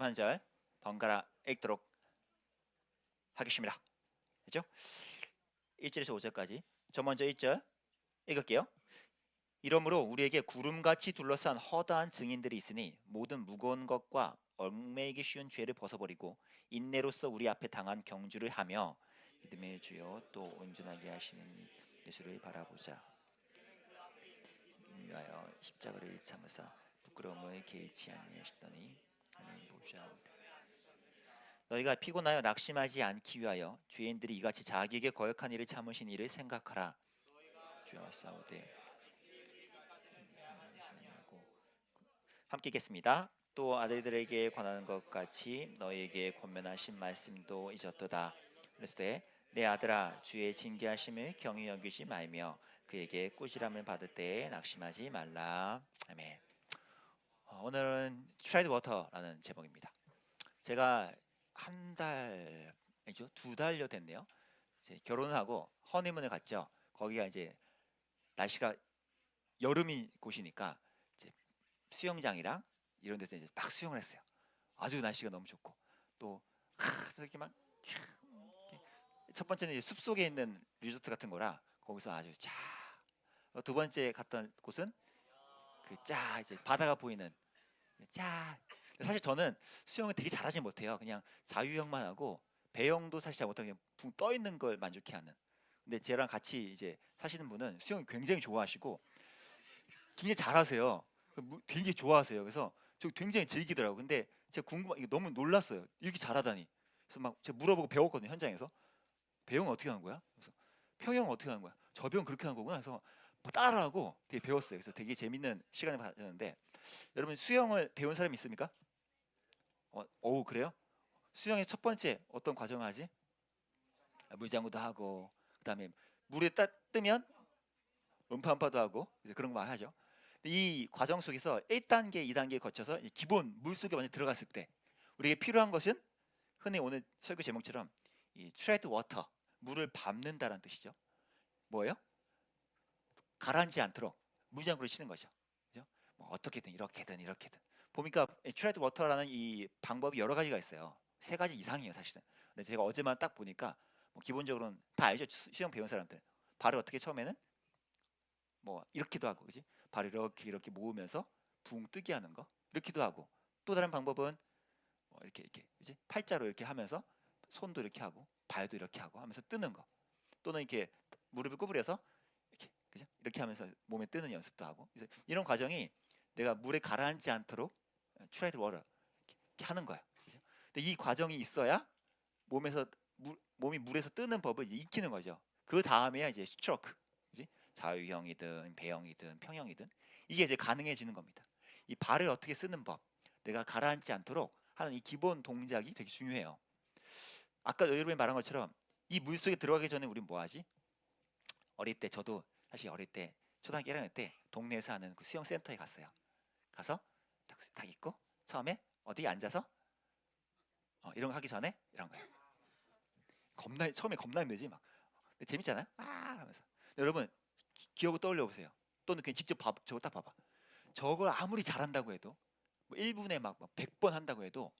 여러분 한절 번갈아 읽도록 하겠습니다. 그죠? 1절에서 5절까지. 저 먼저 1절 읽을게요. 이러므로 우리에게 구름같이 둘러싼 허다한 증인들이 있으니 모든 무거운 것과 얽매이기 쉬운 죄를 벗어버리고 인내로서 우리 앞에 당한 경주를 하며 믿음의 주여 또 온전하게 하시는 예수를 바라보자. 위하여 십자가를 참으사 부끄러움을 개의치 아니하시더니 하나님 보시옵 너희가 피곤하여 낙심하지 않기 위하여 죄인들이 이같이 자기에게 거역한 일을 참으신 일을 생각하라. 주여 싸우되 함께 읽겠습니다. 또 아들들에게 권하는 것 같이 너희에게 권면하신 말씀도 잊었도다. 그래서 내 아들아 주의 징계하심을 경히 여기지 말며 그에게 꾸지람을 받을 때에 낙심하지 말라. 아멘. 어, 오늘은 트레이드 워터라는 제목입니다 제가 한 달, 아니죠 두 달여 됐네요. 이제 결혼을 하고 허니문을 갔죠. 거기가 이제 날씨가 여름이 곳이니까 이제 수영장이랑 이런 데서 이제 막 수영을 했어요. 아주 날씨가 너무 좋고 또 하, 이렇게 막. 첫 번째는 숲 속에 있는 리조트 같은 거라 거기서 아주 쫙. 어, 두 번째 갔던 곳은 그쫙 이제 바다가 보이는 쫙 사실 저는 수영을 되게 잘하지 못해요. 그냥 자유형만 하고 배영도 사실 잘 못하고 그냥 붕떠 있는 걸 만족해 하는. 근데 쟤랑 같이 이제 사시는 분은 수영을 굉장히 좋아하시고 굉장히 잘하세요. 그 무- 되게 좋아하세요. 그래서 저 굉장히 즐기더라고. 근데 제가 궁금한 이게 너무 놀랐어요. 이렇게 잘하다니. 그래서 막 제가 물어보고 배웠거든요 현장에서. 배영은 어떻게 하는 거야? 그래서 평영은 어떻게 하는 거야? 저 배영 그렇게 하는 거구나. 그래서 뭐 따라하고 되게 배웠어요. 그래서 되게 재밌는 시간을 가졌는데 여러분 수영을 배운 사람 있습니까? 어, 오 그래요? 수영의 첫 번째 어떤 과정을 하지? 아, 물장구도 하고 그다음에 물에 따 뜨면 음파 음파도 하고 이제 그런 거 많이 하죠. 이 과정 속에서 1단계, 2단계 거쳐서 이 기본 물 속에 완전 들어갔을 때 우리에게 필요한 것은 흔히 오늘 설교 제목처럼 이 트레드 워터 물을 밟는다라는 뜻이죠. 뭐예요? 가라앉지 않도록 물장구를 치는 거죠. 어떻게든 이렇게든 이렇게든 보니까 트레드 워터라는 이 방법이 여러 가지가 있어요. 세 가지 이상이에요, 사실은. 근데 제가 어제만 딱 보니까 뭐 기본적으로는 다 알죠. 수- 수영 배운 사람들. 발을 어떻게 처음에는 뭐 이렇게도 하고, 그지? 발을 이렇게 이렇게 모으면서 붕 뜨게 하는 거. 이렇게도 하고. 또 다른 방법은 뭐 이렇게 이렇게, 그지? 팔자로 이렇게 하면서 손도 이렇게 하고, 발도 이렇게 하고 하면서 뜨는 거. 또는 이렇게 무릎을 구부려서 이렇게, 그죠? 이렇게 하면서 몸에 뜨는 연습도 하고. 이런 과정이 내가 물에 가라앉지 않도록 트레이드 워터 이렇게 하는 거야. 그죠? 근데 이 과정이 있어야 몸에서 물, 몸이 물에서 뜨는 법을 익히는 거죠. 그 다음에야 이제 스트로크, 그지? 자유형이든 배형이든 평형이든 이게 이제 가능해지는 겁니다. 이 발을 어떻게 쓰는 법, 내가 가라앉지 않도록 하는 이 기본 동작이 되게 중요해요. 아까 여러분이 말한 것처럼 이 물 속에 들어가기 전에 우린 뭐 하지? 어릴 때 저도 사실 어릴 때 초등학교 1학년 때 동네에서 하는 그 수영 센터에 갔어요. 가서 딱, 딱 입고 처음에 어디 앉아서 어, 이런 거 하기 전에 이런 거예요. 겁나 처음에 겁나 힘들지 막. 재밌잖아요. 아 하면서 여러분 기, 기억을 떠올려 보세요. 또는 그냥 직접 봐, 저거 딱 봐봐. 저걸 아무리 잘한다고 해도 뭐 1분에 막 100번 한다고 해도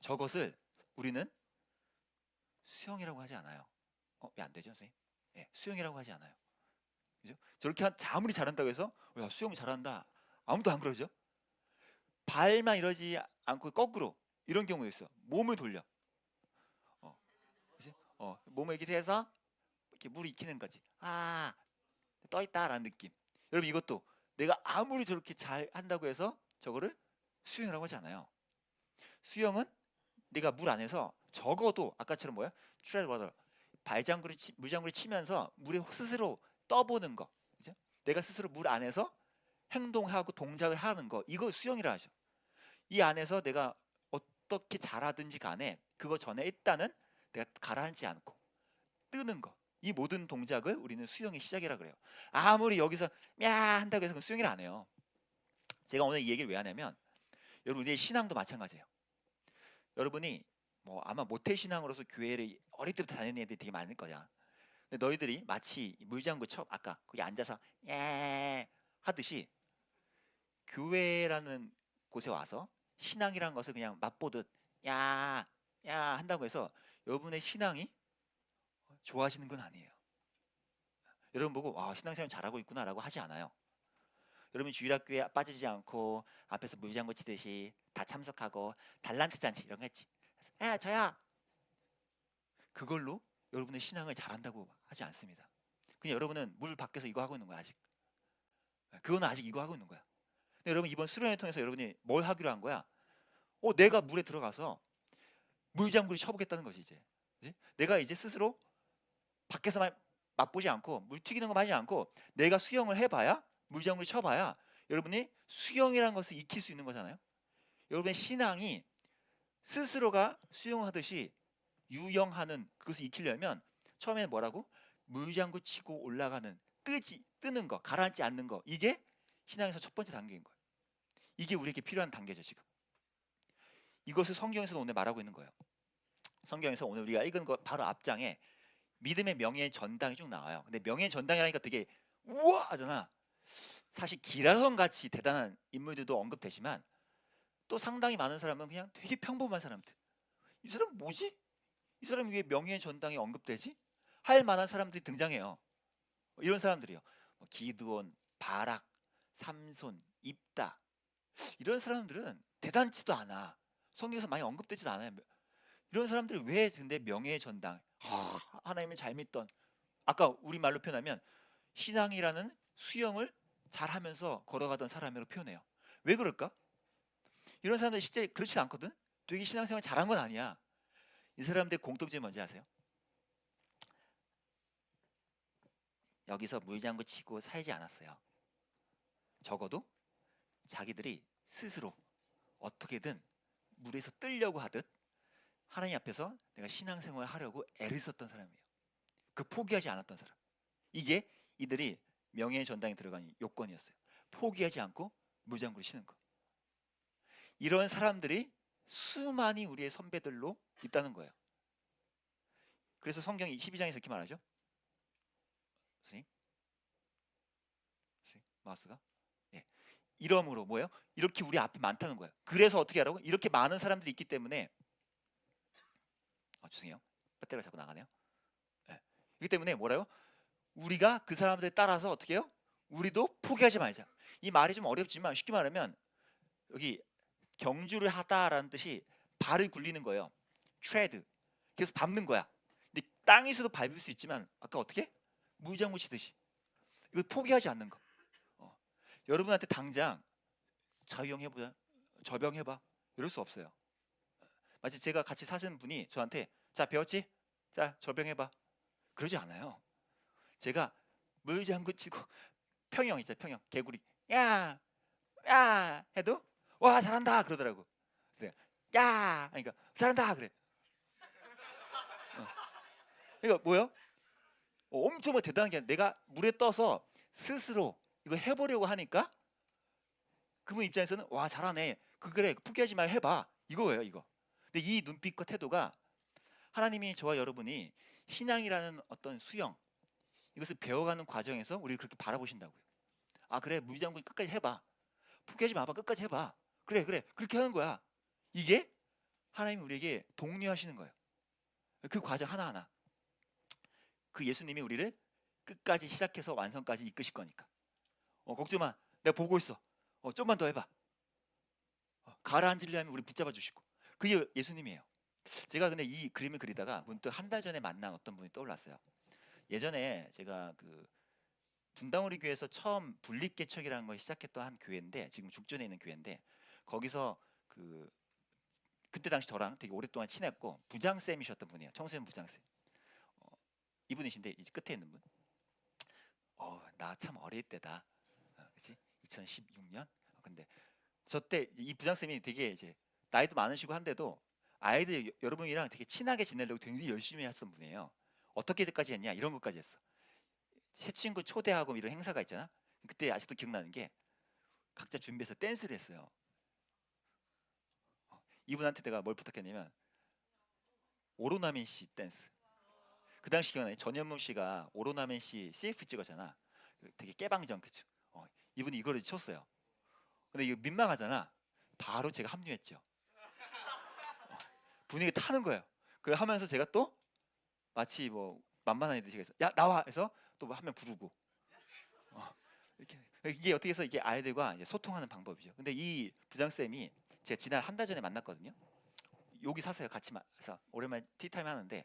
저것을 우리는 수영이라고 하지 않아요. 어, 왜 안 되죠, 선생님? 예, 수영이라고 하지 않아요. 그죠? 저렇게 한, 아무리 잘한다고 해서 어, 야, 수영 잘한다. 아무도 안 그러죠. 발만 이러지 않고 거꾸로 이런 경우도 있어. 몸을 돌려. 어? 어, 몸을 이렇게 해서 이렇게 물이 익히는 거지. 아, 떠 있다라는 느낌. 여러분 이것도 내가 아무리 저렇게 잘 한다고 해서 저거를 수영이라고 하지 않아요. 수영은 내가 물 안에서 적어도 아까처럼 뭐야? 트레드 워터 발장구를 치, 물장구를 치면서 물에 스스로 떠보는 거. 그죠? 내가 스스로 물 안에서 행동하고 동작을 하는 거 이거 수영이라 하죠. 이 안에서 내가 어떻게 잘하든지 간에 그거 전에 일단은 내가 가라앉지 않고 뜨는 거. 이 모든 동작을 우리는 수영의 시작이라 그래요. 아무리 여기서 야 한다고 해서 수영을 안 해요. 제가 오늘 이 얘기를 왜 하냐면 여러분 우리의 신앙도 마찬가지예요. 여러분이 뭐 아마 모태 신앙으로서 교회를 어릴 때부터 다니는 애들이 되게 많을 거야. 근데 너희들이 마치 물장구 쳐 아까 거기 앉아서 예 하듯이 교회라는 곳에 와서 신앙이란 것을 그냥 맛보듯 야, 야 한다고 해서 여러분의 신앙이 좋아지는 건 아니에요. 여러분 보고 와 신앙생활 잘하고 있구나라고 하지 않아요. 여러분 주일학교에 빠지지 않고 앞에서 물장구 치듯이 다 참석하고 달란트 잔치 이런 거 했지. 야 저야 그걸로 여러분의 신앙을 잘한다고 하지 않습니다. 그냥 여러분은 물 밖에서 이거 하고 있는 거야 아직. 그거는 아직 이거 하고 있는 거야. 여러분 이번 수련회 통해서 여러분이 뭘 하기로 한 거야? 어 내가 물에 들어가서 물장구를 쳐보겠다는 거지 이제. 그지? 내가 이제 스스로 밖에서 만 맛보지 않고 물 튀기는 거 하지 않고 내가 수영을 해봐야 물장구를 쳐봐야 여러분이 수영이라는 것을 익힐 수 있는 거잖아요. 여러분의 신앙이 스스로가 수영하듯이 유영하는 그것을 익히려면 처음에 뭐라고 물장구 치고 올라가는 뜨지 뜨는 거 가라앉지 않는 거 이게 신앙에서 첫 번째 단계인 거예요. 이게 우리에게 필요한 단계죠 지금. 이것을 성경에서 오늘 말하고 있는 거예요. 성경에서 오늘 우리가 읽은 거 바로 앞장에 믿음의 명예의 전당이 쭉 나와요. 근데 명예의 전당이라니까 되게 우와 하잖아. 사실 기라성 같이 대단한 인물들도 언급되지만 또 상당히 많은 사람은 그냥 되게 평범한 사람들. 이 사람 뭐지? 이 사람 왜 명예의 전당에 언급되지? 할 만한 사람들이 등장해요. 이런 사람들이요. 뭐 기드온, 바락, 삼손, 입다 이런 사람들은 대단치도 않아. 성경에서 많이 언급되지도 않아요. 이런 사람들이 왜 근데 명예의 전당 하, 하나님을 잘 믿던 아까 우리 말로 표현하면 신앙이라는 수영을 잘하면서 걸어가던 사람으로 표현해요. 왜 그럴까? 이런 사람들 실제 그렇지 않거든. 되게 신앙생활 잘한 건 아니야. 이 사람들 공통점이 뭔지 아세요? 여기서 물장구 치고 살지 않았어요. 적어도 자기들이 스스로 어떻게든 물에서 뜨려고 하듯 하나님 앞에서 내가 신앙생활 하려고 애를 썼던 사람이에요. 그 포기하지 않았던 사람. 이게 이들이 명예의 전당에 들어간 요건이었어요. 포기하지 않고 물장구를 치는 거. 이런 사람들이 수많이 우리의 선배들로 있다는 거예요. 그래서 성경이 12장에서 이렇게 말하죠. 선생님, 선생님 마우스가 예. 이러므로 뭐예요? 이렇게 우리 앞에 많다는 거예요. 그래서 어떻게 하라고? 이렇게 많은 사람들이 있기 때문에 아, 죄송해요. 배터리가 자꾸 나가네요. 예. 이기 때문에 뭐라요? 우리가 그 사람들 따라서 어떻게 해요? 우리도 포기하지 말자. 이 말이 좀 어렵지만 쉽게 말하면 여기 경주를 하다라는 뜻이 발을 굴리는 거예요. tread. 계속 밟는 거야. 근데 땅에서도 밟을 수 있지만 아까 어떻게? 물장구 치듯이. 이거 포기하지 않는 거. 어. 여러분한테 당장 자유형해보자. 저병해봐. 이럴 수 없어요. 마치 제가 같이 사시는 분이 저한테 자 배웠지? 자 저병해봐. 그러지 않아요. 제가 물장구 치고 평영 있잖아요. 평영 개구리 야, 야 해도 와 잘한다 그러더라고. 야 그러니까 잘한다 그래. 어. 이거 뭐요? 어, 엄청 뭐 대단한 게 내가 물에 떠서 스스로 이거 해보려고 하니까 그분 입장에서는 와 잘하네. 그 그래 포기하지 말 해봐 이거예요 이거. 근데 이 눈빛과 태도가 하나님이 저와 여러분이 신앙이라는 어떤 수영 이것을 배워가는 과정에서 우리를 그렇게 바라보신다고요. 아 그래 물장구 끝까지 해봐. 포기하지 마봐 끝까지 해봐. 그래 그래 그렇게 하는 거야. 이게 하나님이 우리에게 독려하시는 거예요. 그 과정 하나하나. 그 예수님이 우리를 끝까지 시작해서 완성까지 이끄실 거니까. 어, 걱정 마. 내가 보고 있어. 어, 좀만 더 해봐. 어, 가라앉으려면 우리 붙잡아 주시고. 그게 예수님이에요. 제가 근데 이 그림을 그리다가 문득 한 달 전에 만난 어떤 분이 떠올랐어요. 예전에 제가 그 분당우리 교회에서 처음 분립개척이라는 걸 시작했던 한 교회인데 지금 죽전에 있는 교회인데 거기서 그 그때 당시 저랑 되게 오랫동안 친했고 부장 쌤이셨던 분이에요. 청소년 부장 쌤. 어, 이분이신데 이 끝에 있는 분. 어, 나 참 어릴 때다. 어, 그렇지? 2016년. 어, 근데 저때 이 부장 쌤이 되게 이제 나이도 많으시고 한데도 아이들 여- 여러분이랑 되게 친하게 지내려고 굉장히 열심히 했던 분이에요. 어떻게까지 했냐 이런 것까지 했어. 새 친구 초대하고 이런 행사가 있잖아. 그때 아직도 기억나는 게 각자 준비해서 댄스를 했어요. 어, 이분한테 내가 뭘 부탁했냐면 오로나민 씨 댄스. 그 당시 기억나요? 전현무 씨가 오로나민 씨 CF 찍었잖아. 되게 깨방정 그죠? 어, 이분이 이거를 쳤어요. 근데 이거 민망하잖아. 바로 제가 합류했죠. 어, 분위기 타는 거예요. 그 하면서 제가 또 마치 뭐 만만한 애들 제가 야 나와 해서 또 한 명 부르고 어, 이렇게 이게 어떻게 해서 이게 아이들과 이제 소통하는 방법이죠. 근데 이 부장 쌤이 제가 지난 한 달 전에 만났거든요. 여기 사세요 같이 만서 오랜만에 티타임 하는데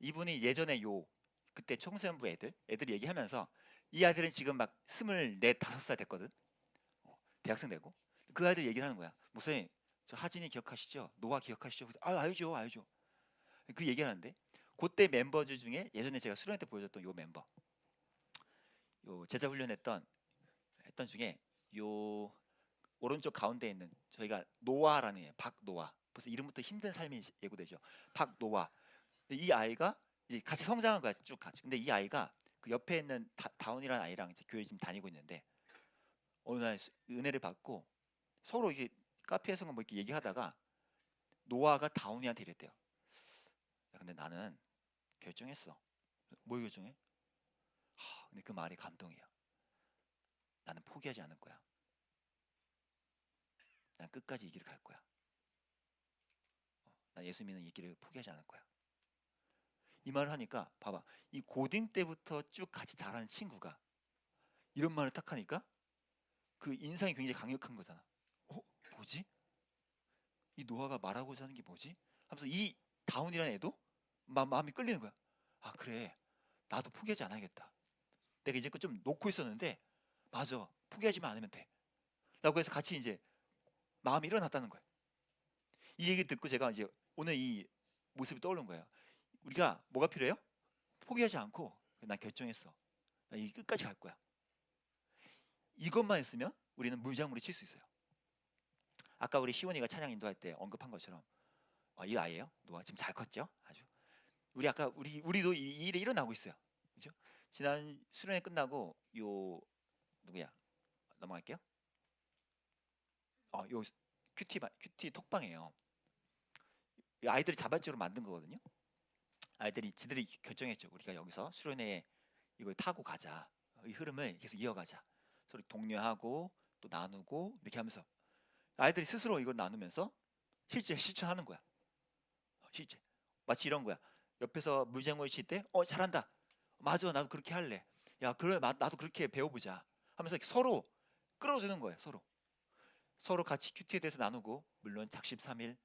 이분이 예전에 요 그때 청소년부 애들 애들 얘기하면서 이 아이들은 지금 막 스물네 다섯 살 됐거든. 어, 대학생 되고 그 아이들 얘기를 하는 거야. 목사님 저 하진이 기억하시죠? 노아 기억하시죠? 아 알죠 알죠. 그 얘기하는데 그때 멤버들 중에 예전에 제가 수련회 때 보여줬던 요 멤버 요 제자 훈련했던 했던 중에 요 오른쪽 가운데 있는 저희가 노아라는 애 박노아 벌써 이름부터 힘든 삶이 예고되죠 박노아 이 아이가 이제 같이 성장한 거야 쭉 같이 근데 이 아이가 그 옆에 있는 다, 다운이라는 아이랑 이제 교회 지금 다니고 있는데 어느 날 수- 은혜를 받고 서로 이게 카페에서 뭐 이렇게 얘기하다가 노아가 다운이한테 이랬대요. 야, 근데 나는 결정했어. 뭘 결정해? 하, 근데 그 말이 감동이야. 나는 포기하지 않을 거야. 난 끝까지 이 길을 갈 거야. 어, 난 예수 믿는 이 길을 포기하지 않을 거야 이 말을 하니까 봐봐. 이 고딩 때부터 쭉 같이 자라는 친구가 이런 말을 딱 하니까 그 인상이 굉장히 강력한 거잖아. 어? 뭐지? 이 노아가 말하고자 하는 게 뭐지? 하면서 이 다운이라는 애도 마, 마음이 끌리는 거야. 아 그래. 나도 포기하지 않아야겠다. 내가 이제 좀 놓고 있었는데 맞아. 포기하지만 않으면 돼. 라고 해서 같이 이제 마음이 일어났다는 거예요 이 얘기 듣고 제가 이제 오늘 이 모습이 떠오른 거예요 우리가 뭐가 필요해요? 포기하지 않고 난 결정했어. 나 이 끝까지 갈 거야. 이것만 있으면 우리는 물장물이 칠 수 있어요. 아까 우리 시원이가 찬양 인도할 때 언급한 것처럼 아, 이 아이예요? 노아 지금 잘 컸죠? 아주. 우리 아까 우리 우리도 이, 이 일에 일어나고 있어요. 그죠? 지난 수련회 끝나고 요 누구야? 넘어갈게요. 어요 큐티 바- 큐티 톡방이에요. 이 아이들이 자발적으로 만든 거거든요 아이들이 지들이 결정했죠. 우리가 여기서 수련회에 이걸 타고 가자. 이 흐름을 계속 이어가자. 서로 독려하고 또 나누고 이렇게 하면서 아이들이 스스로 이걸 나누면서 실제 실천하는 거야. 어, 실제. 마치 이런 거야. 옆에서 물장구를 칠 때 어 잘한다. 맞아. 나도 그렇게 할래. 야 그래. 마- 나도 그렇게 배워보자. 하면서 서로 끌어주는 거예요 서로. 서로 같이 큐티에 대해서 나누고 물론 작심 삼일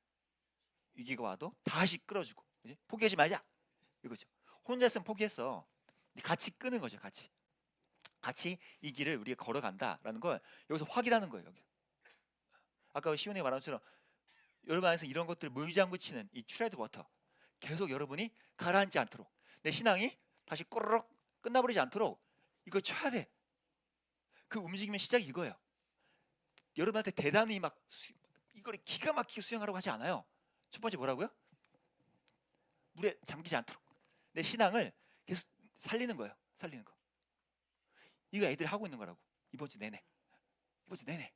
위기가 와도 다시 끌어주고 그지? 포기하지 말자 이거죠 혼자 있으면 포기했어 같이 끄는 거죠 같이 같이 이 길을 우리가 걸어간다라는 걸 여기서 확인하는 거예요 여기. 아까 시온이 말한 것처럼 여러분 안에서 이런 것들 물장구 치는 이 트레드 워터 계속 여러분이 가라앉지 않도록 내 신앙이 다시 꼬르륵 끝나버리지 않도록 이걸 쳐야 돼. 그 움직임의 시작이 이거예요. 여러분한테 대단히 막 수, 이걸 기가 막히게 수행하라고 하지 않아요. 첫 번째 뭐라고요? 물에 잠기지 않도록 내 신앙을 계속 살리는 거예요. 살리는 거. 이거 애들이 하고 있는 거라고. 이번 주 내내. 이번 주 내내.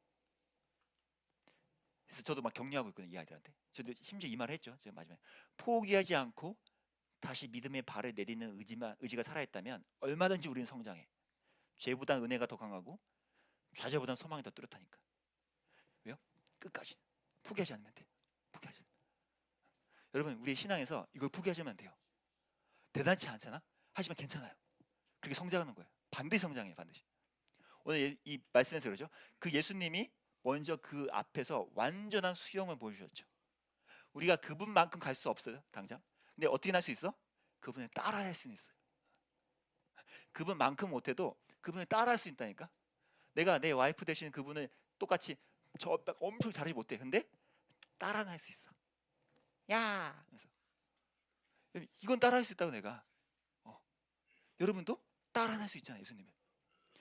그래서 저도 막 격려하고 있거든요. 이 아이들한테. 저도 심지어 이 말을 했죠. 제가 마지막에. 포기하지 않고 다시 믿음의 발을 내딛는 의지만 의지가 살아있다면 얼마든지 우리는 성장해. 죄보다 은혜가 더 강하고 좌절보다 소망이 더 뚜렷하니까. 왜요? 끝까지 포기하지 않으면 돼. 포기하지. 여러분 우리 신앙에서 이걸 포기하시면 돼요. 대단치 않잖아. 하지만 괜찮아요. 그렇게 성장하는 거예요. 반드시 성장해요. 반드시. 오늘 예- 이 말씀에서 그러죠. 그 예수님이 먼저 그 앞에서 완전한 수용을 보여주셨죠. 우리가 그분만큼 갈 수 없어요. 당장. 근데 어떻게 할 수 있어? 그분을 따라할 수는 있어요. 그분만큼 못해도 그분을 따라할 수 있다니까. 내가 내 와이프 대신 그분을 똑같이 저 엄청 잘하지 못해. 근데 따라는 할 수 있어. 야, 그래서 이건 따라할 수 있다고 내가. 어. 여러분도 따라는 할수 있잖아요, 예수님을.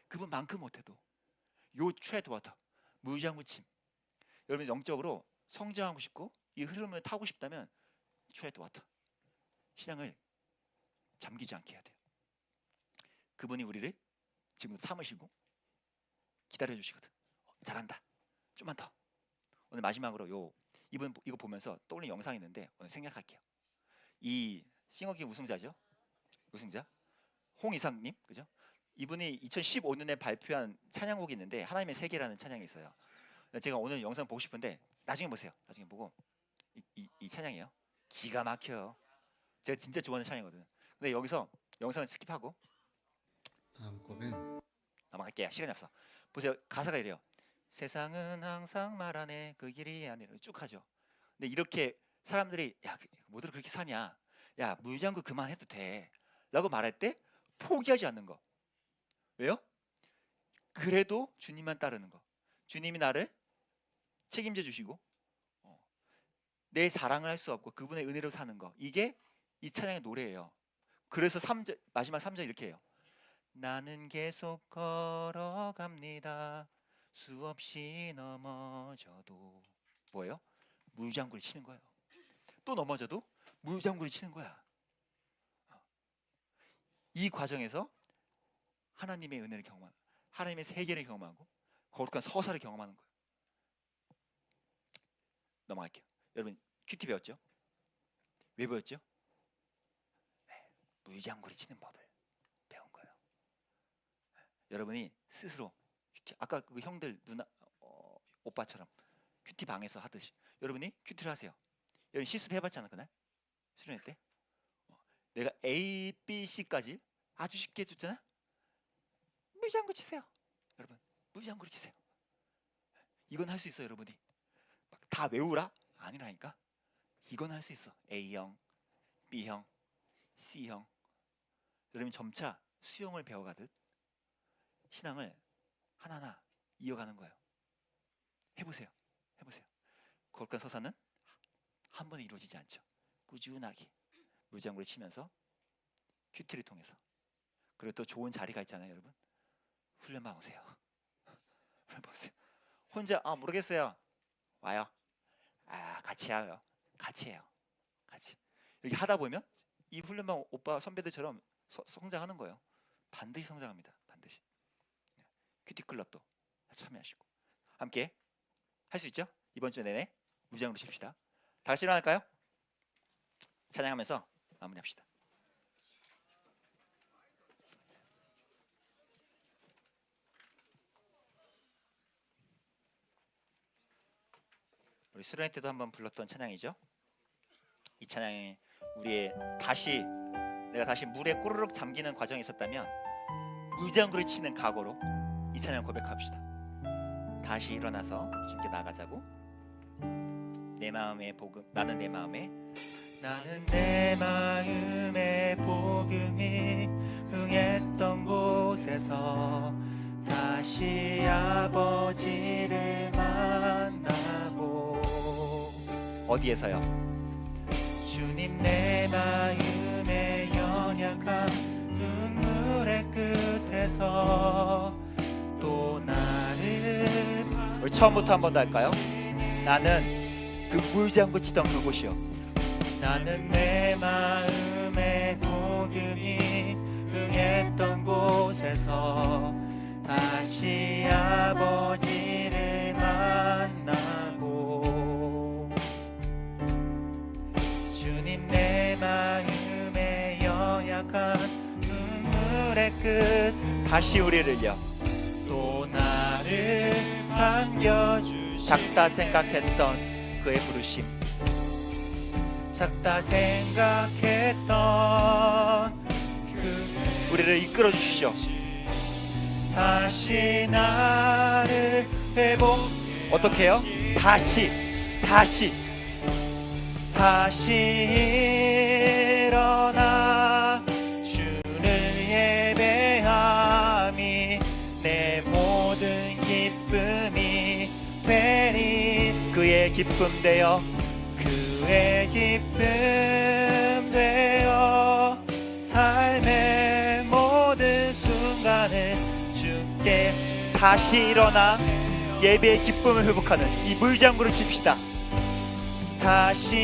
그분만큼 못해도 요 트레드 워터 무장무침. 여러분 영적으로 성장하고 싶고 이 흐름을 타고 싶다면 트레드 워터. 신앙을 잠기지 않게 해야 돼요. 그분이 우리를 지금 참으시고 기다려 주시거든. 어, 잘한다. 좀만 더. 오늘 마지막으로 요 이분 이거 보면서 떠올린 영상이 있는데 오늘 생략할게요. 이 싱어기 우승자죠. 우승자 홍이상님 그죠? 이분이 2015년에 발표한 찬양곡이 있는데 하나님의 세계라는 찬양이 있어요. 제가 오늘 영상 보고 싶은데 나중에 보세요. 나중에 보고 이, 이, 이 찬양이에요. 기가 막혀요. 제가 진짜 좋아하는 찬양이거든요. 근데 여기서 영상을 스킵하고 다음 곡은 넘어갈게요. 시간이 없어. 보세요. 가사가 이래요. 세상은 항상 말하네 그 길이 아니라 쭉 하죠. 근데 이렇게 사람들이 야 뭐들 그렇게 사냐? 야 물장구 그만해도 돼. 라고 말할 때 포기하지 않는 거. 왜요? 그래도 주님만 따르는 거. 주님이 나를 책임져 주시고 어, 내 사랑을 할 수 없고 그분의 은혜로 사는 거. 이게 이 찬양의 노래예요. 그래서 3절 마지막 3절 이렇게 해요. 나는 계속 걸어갑니다. 수없이 넘어져도 뭐예요? 물장구를 치는 거예요. 또 넘어져도 물장구를 치는 거야. 어. 이 과정에서 하나님의 은혜를 경험하고 하나님의 세계를 경험하고 거룩한 서사를 경험하는 거예요. 넘어갈게요. 여러분 큐티 배웠죠? 왜 배웠죠? 네, 물장구를 치는 법을 배운 거예요. 네, 여러분이 스스로 큐티 아까 그 형들 누나 어, 오빠처럼 큐티 방에서 하듯이 여러분이 큐티를 하세요. 여러분 실습 해봤잖아 그날 수련회 때. 어, 내가 A, B, C까지 아주 쉽게 해줬잖아. 물장구 치세요, 여러분. 물장구를 치세요. 이건 할 수 있어, 여러분이. 막다 외우라 아니라니까. 이건 할 수 있어. A형, B형, C형. 여러분 점차 수영을 배워가듯 신앙을 하나하나 이어가는 거예요. 해보세요. 해보세요. 거룩한 서사는 한 번에 이루어지지 않죠. 꾸준하게 물장구를 치면서 큐티를 통해서 그리고 또 좋은 자리가 있잖아요, 여러분. 훈련만 오세요. 훈련만 오세요. 혼자 아 모르겠어요. 와요. 아 같이 해요. 같이 해요. 같이 이렇게 하다 보면 이 훈련만 오빠 선배들처럼 서- 성장하는 거예요. 반드시 성장합니다. 반드시. 큐티 클럽도 참여하시고 함께 할 수 있죠? 이번 주 내내 무장으로 칩시다. 다 같이 일어날까요? 찬양하면서 마무리합시다. 우리 수련회 때도 한번 불렀던 찬양이죠. 이 찬양이 우리의 다시 내가 다시 물에 꼬르륵 잠기는 과정이 있었다면 물장구를 치는 각오로 이 찬양 고백합시다. 다시 일어나서 주님께 나가자고. 내 마음의 복음 나는 내 마음에 나는 내 마음의 복음이 흥했던 곳에서 다시 아버지를 만나고 어디에서요? 주님 내 마음의 연약한 눈물의 끝에서 또 나를 우리 처음부터 한번 더 할까요? 나는 그 물장구 치던 그곳이요. 나는 내 마음의 복음이 흥했던 곳에서 다시 아버지를 만나고 주님 내 마음의 연약한 눈물의 끝 다시 우리를요. 또 나를 반겨주시 작다 생각했던 그의 부르심. 작다 생각했던 그 우리를 이끌어 주시오. 다시 나를 회복. 어떻게 해요? 다시 다시. 다시 일어나 기쁨 되어 그의 기쁨 되어 삶의 모든 순간을 주께 다시 일어나 예배의 기쁨을 회복하는 이 물장구를 칩시다. 다시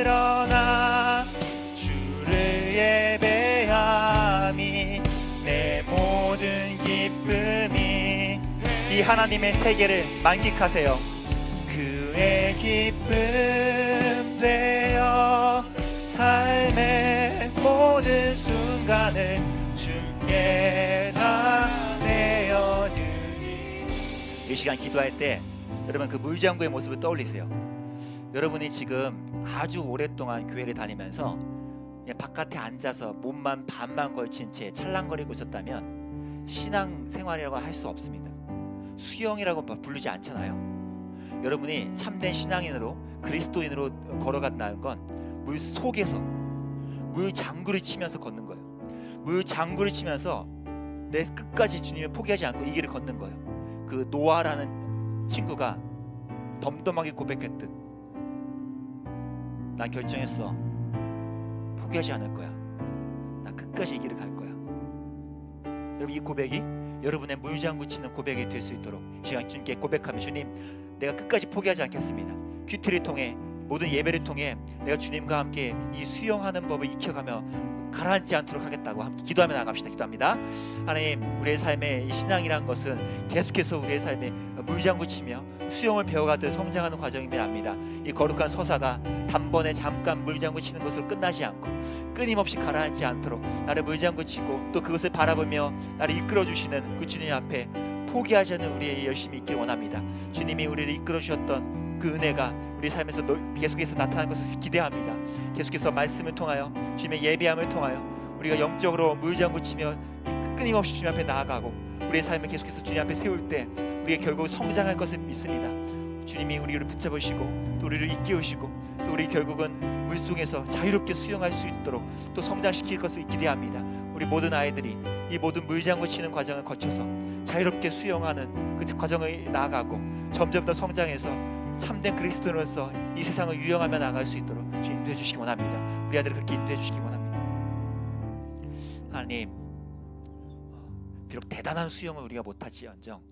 일어나 주를 예배함이 내 모든 기쁨이 이 하나님의 세계를 만끽하세요 기쁨 되어 삶의 모든 순간을 주께 다 내어드리 이 시간 기도할 때 여러분 그 물장구의 모습을 떠올리세요. 여러분이 지금 아주 오랫동안 교회를 다니면서 바깥에 앉아서 몸만 반만 걸친 채 찰랑거리고 있었다면 신앙 생활이라고 할 수 없습니다. 수영이라고 부르지 않잖아요. 여러분이 참된 신앙인으로 그리스도인으로 걸어간다는 건 물 속에서 물 장구를 치면서 걷는 거예요. 물 장구를 치면서 내 끝까지 주님을 포기하지 않고 이 길을 걷는 거예요. 그 노아라는 친구가 덤덤하게 고백했듯 난 결정했어. 포기하지 않을 거야. 나 끝까지 이 길을 갈 거야. 여러분 이 고백이 여러분의 물장구 치는 고백이 될 수 있도록 이 시간 주님께 고백하며 주님 내가 끝까지 포기하지 않겠습니다. 큐티를 통해 모든 예배를 통해 내가 주님과 함께 이 수영하는 법을 익혀가며 가라앉지 않도록 하겠다고 함께 기도하며 나갑시다. 기도합니다. 하나님 우리의 삶의 이 신앙이란 것은 계속해서 우리의 삶에 물장구 치며 수영을 배워가듯 성장하는 과정임을 압니다. 이 거룩한 서사가 단번에 잠깐 물장구 치는 것으로 끝나지 않고 끊임없이 가라앉지 않도록 나를 물장구 치고 또 그것을 바라보며 나를 이끌어 주시는 그 주님 앞에 포기하지 않는 우리의 열심이 있길 원합니다. 주님이 우리를 이끌어 주셨던 그 은혜가 우리 삶에서 노- 계속해서 나타나는 것을 기대합니다. 계속해서 말씀을 통하여 주님의 예비함을 통하여 우리가 영적으로 물장구 치며 끊임없이 주님 앞에 나아가고 우리의 삶을 계속해서 주님 앞에 세울 때 우리가 결국 성장할 것을 믿습니다. 주님이 우리를 붙잡으시고 또 우리를 이끌으시고 또 우리 결국은 물속에서 자유롭게 수영할 수 있도록 또 성장시킬 것을 기대합니다. 우리 모든 아이들이 이 모든 물장구 치는 과정을 거쳐서 자유롭게 수영하는 그 과정을 나아가고 점점 더 성장해서 참된 그리스도로서 이 세상을 유영하며 나갈 수 있도록 주님 인도해 주시기 원합니다. 우리 아들을 그렇게 인도해 주시기 원합니다. 하나님, 비록 대단한 수영을 우리가 못하지언정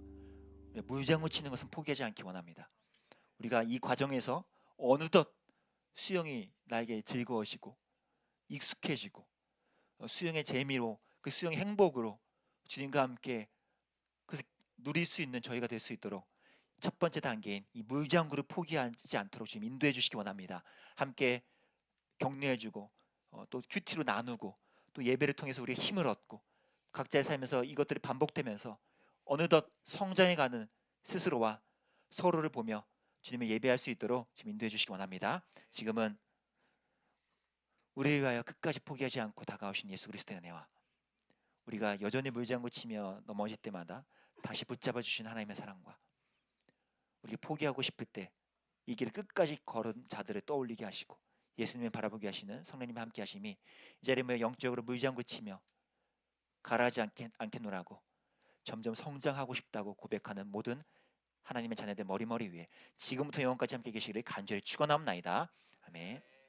물장구 치는 것은 포기하지 않기 원합니다. 우리가 이 과정에서 어느덧 수영이 나에게 즐거워지고 익숙해지고 어, 수영의 재미로 그 수영의 행복으로 주님과 함께 그 누릴 수 있는 저희가 될 수 있도록 첫 번째 단계인 이 물장구를 포기하지 않도록 지금 인도해 주시기 원합니다. 함께 격려해 주고 어, 또 큐티로 나누고 또 예배를 통해서 우리의 힘을 얻고 각자의 삶에서 이것들이 반복되면서 어느덧 성장해 가는 스스로와 서로를 보며 주님을 예배할 수 있도록 지금 인도해 주시기 원합니다. 지금은 우리를 위하여 끝까지 포기하지 않고 다가오신 예수 그리스도의 은혜와 우리가 여전히 물장구 치며 넘어질 때마다 다시 붙잡아 주신 하나님의 사랑과 우리 포기하고 싶을 때 이 길을 끝까지 걸은 자들을 떠올리게 하시고 예수님을 바라보게 하시는 성령님이 함께 하심이 이 자리에 모여 영적으로 물장구 치며 가라하지 않게, 않겠노라고 점점 성장하고 싶다고 고백하는 모든 하나님의 자녀들 머리머리 위에 지금부터 영원까지 함께 계시기를 간절히 축원합나이다. 아멘.